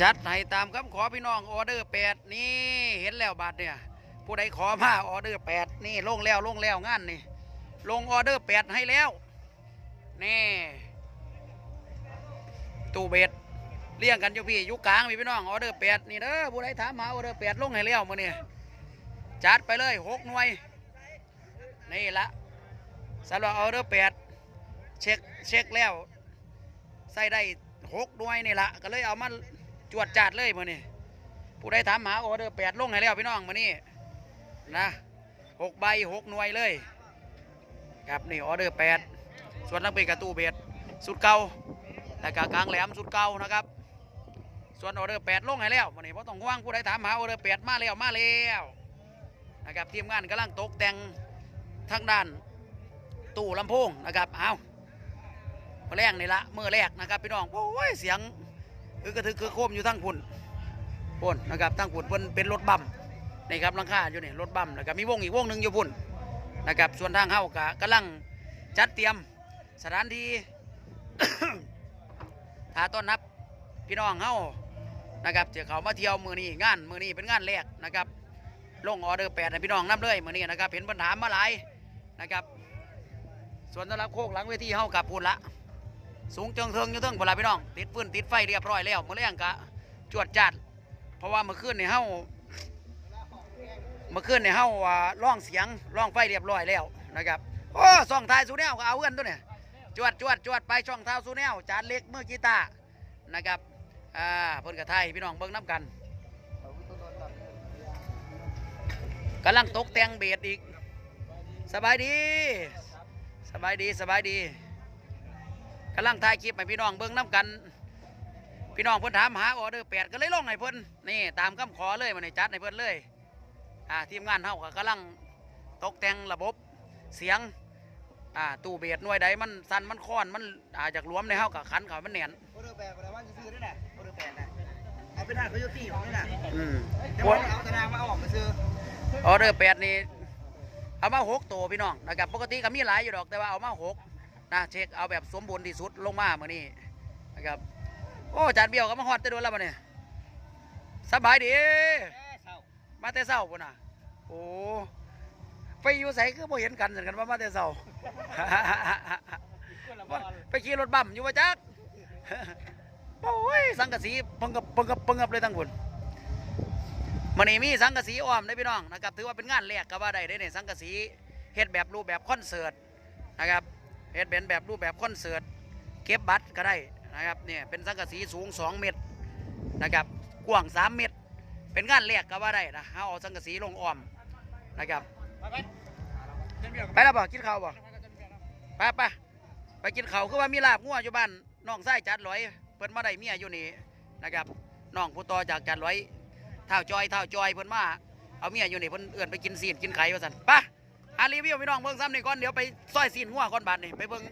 จัดให้ตามคำขอพี่น้องออเดอร์แปดนี่เห็นแล้วบาทเนี่ยผู้ใดขอมาออเดอร์แปดนี่ลงแล้วลงแล้วงานนี่ลงออเดอร์แปดให้แล้วนี่ตู้เบ็ดเลี้ยงกันอยู่พี่ยู่กลางพี่พี่น้องออเดอร์แปดนี่เด้อผู้ใดถามหาออเดอร์แปดลงให้แล้วมื้อนี้จัดไปเลยหกหน่วย นี่ละสำหรับออเดอร์แปดเช็คเช็คแล้วใส่ได้หกหน่วยนี่ละก็เลยเอามา จวดจัดเลยมื้อนี้ผู้ใดถามหาออเดอร์แปดลงให้แล้วพี่น้องมื้อนี้นะหกใบหกหน่วยเลยครับนี่ออเดอร์แปดส่วนนักเป็นกระตู้เบ็ดสุดเก่าแต่กกลางแหลมสุดเก่านะครับส่วนออเดอร์แปดลงให้แล้วมื้อนี้เพราะต้องห่วงผู้ใดถามหาออเดอร์แปดมาแล้วมาแล้วนะครับทีมงานกำลังตกแต่งทางด้านตู้ลำโพงนะครับเอามือแรกนี่ละเมื่อแรกนะครับพี่น้องโอ้ยเสียง คือกระทึกคือโคมอยู่ทั้งพุ่นพุ่นนะครับทั้งพุ่นเพิ่นเป็นรถบัมนี่ครับลังคาอยู่นี่รถบัมแล้วก็มีวงอีกวงหนึ่งอยู่พุ่นนะครับส่วนทางเฮากะกำลังจัดเตรียมสถานที่ถ้าต้อนรับพี่น้องเฮานะครับเจะเขามาเที่ยวมือนี้งานมือนี้เป็นงานแรกนะครับลงออเดอร์แปดให้พี่น้องนับเลยมือนี้นะครับเห็นปัญหามาหลายนะครับ ส่วนสำหรับโคกหลังเวทีเฮากับพูนละ สูงเจิงเทิงอยู่เทิงพนลาพี่น้อง ติดฟืนติดไฟเรียบร้อยแล้วมื้อแรงกะจวดจัด เพราะว่าเมื่อคืนในเฮาเมื่อคืนในเฮาว่าร้องเสียงร้องไฟเรียบร้อยแล้วนะครับโอ้ส่องท้ายสูแนวก็เอาเงินตัวเนี่ยจวดจวดจวดไปช่องเท้าสูแนวจานเล็กมือกีตาร์นะครับอ่าเพิ่นกับไทยพี่น้องเบิ่งน้ำกันกำลังตกแต่งเบสอีก สบายดี สบายดีสบายดี กำลังถ่ายคลิปให้พี่น้องเบิ่งน้ำกัน พี่น้องเพิ่นถามหาออเดอร์แปดก็เลยลงให้เพิ่นนี่ตามคำขอเลยมาในจัดให้เพิ่นเลยอ่าทีมงานเฮาก็กำลังตกแต่งระบบเสียงอ่าตู้เบสหน่วยใดมันสั่นมันค้อนมันอาจากรวมในเฮากับขันเขามันแน่นโอเดอร์แปดอะไรว่าจะซื้อด้วยน่ะโอเดอร์แปดน่ะเอาเป็นหน้าเขาโยตี้ของนี่น่ะอืมเดี๋ยวเอาตารางมาเอาออกมาซื้อออเดอร์แปดนี่เอามาหกตัวพี่น้องนะครับปกติก็มีหลายอยู่ดอกแต่ว่าเอามาหก นะเช็คเอาแบบสมบูรณ์ที่สุดลงมาเมื่อนี้นะครับโอ้จานเบี้ยวก็มาฮอดแต่โดนแล้วมาเนี่ยสบายดีมาแต่เช้าปุ่นน่ะโอ้ไปอยู่ใส่คือบ่เห็นกันเหมือนกันว่ามาแต่เช้าไปขี่รถบัมอยู่ว่าจักโอ้ยสังกะสีปังกับปังกับปังกับเลยทั้งคนมันนี่มีสังกะสีอ้อมได้พี่น้องนะครับถือว่าเป็นงานแรกก็ว่าได้ได้เนี่ยสังกะสีเฮ็ดแบบรูปแบบคอนเสิร์ตนะครับ เฮ็ดเป็นแบบรูปแบบคอนเสิร์ตเก็บบัตรก็ได้นะครับเนี่ยเป็นสังกะสีสูง 2 เมตรนะครับกว้าง 3 เมตร เป็นงานแรกก็ว่าได้นะเอาเอสังกะสีลงอ้อมนะครับไปแล้วบ่กินข้าวบ่ไปไปไปกินข้าวคือว่ามีลาบงัวอยู่บ้านน้องไส้จัดร้อยเพิ่นมาได้เมียอยู่นี่นะครับน้องผู้ต่อจากจัดร้อยเท่าจอยเท่าจอยเพิ่นมาเอาเมียอยู่นี่เพิ่นเอื้อนไปกินซีนกินไข่ว่าซั่นไป อารีวิวพี่น้องเบิ่งซ้ำนี่ก่อนเดี๋ยวไปซอยซีนหัวก่อนบาดนี่ไปเบิ่ง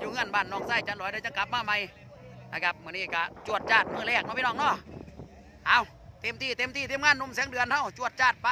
อยู่เงินบ้านน้องไส้จัดร้อยได้จะกลับมาใหม่นะครับมื้อนี้กะจวดจ้าดมื้อแรกเนาะพี่น้องเนาะเอาเต็มที่เต็มที่เต็มงานนุ่มแสงเดือนเท่าจวดจ้าดไป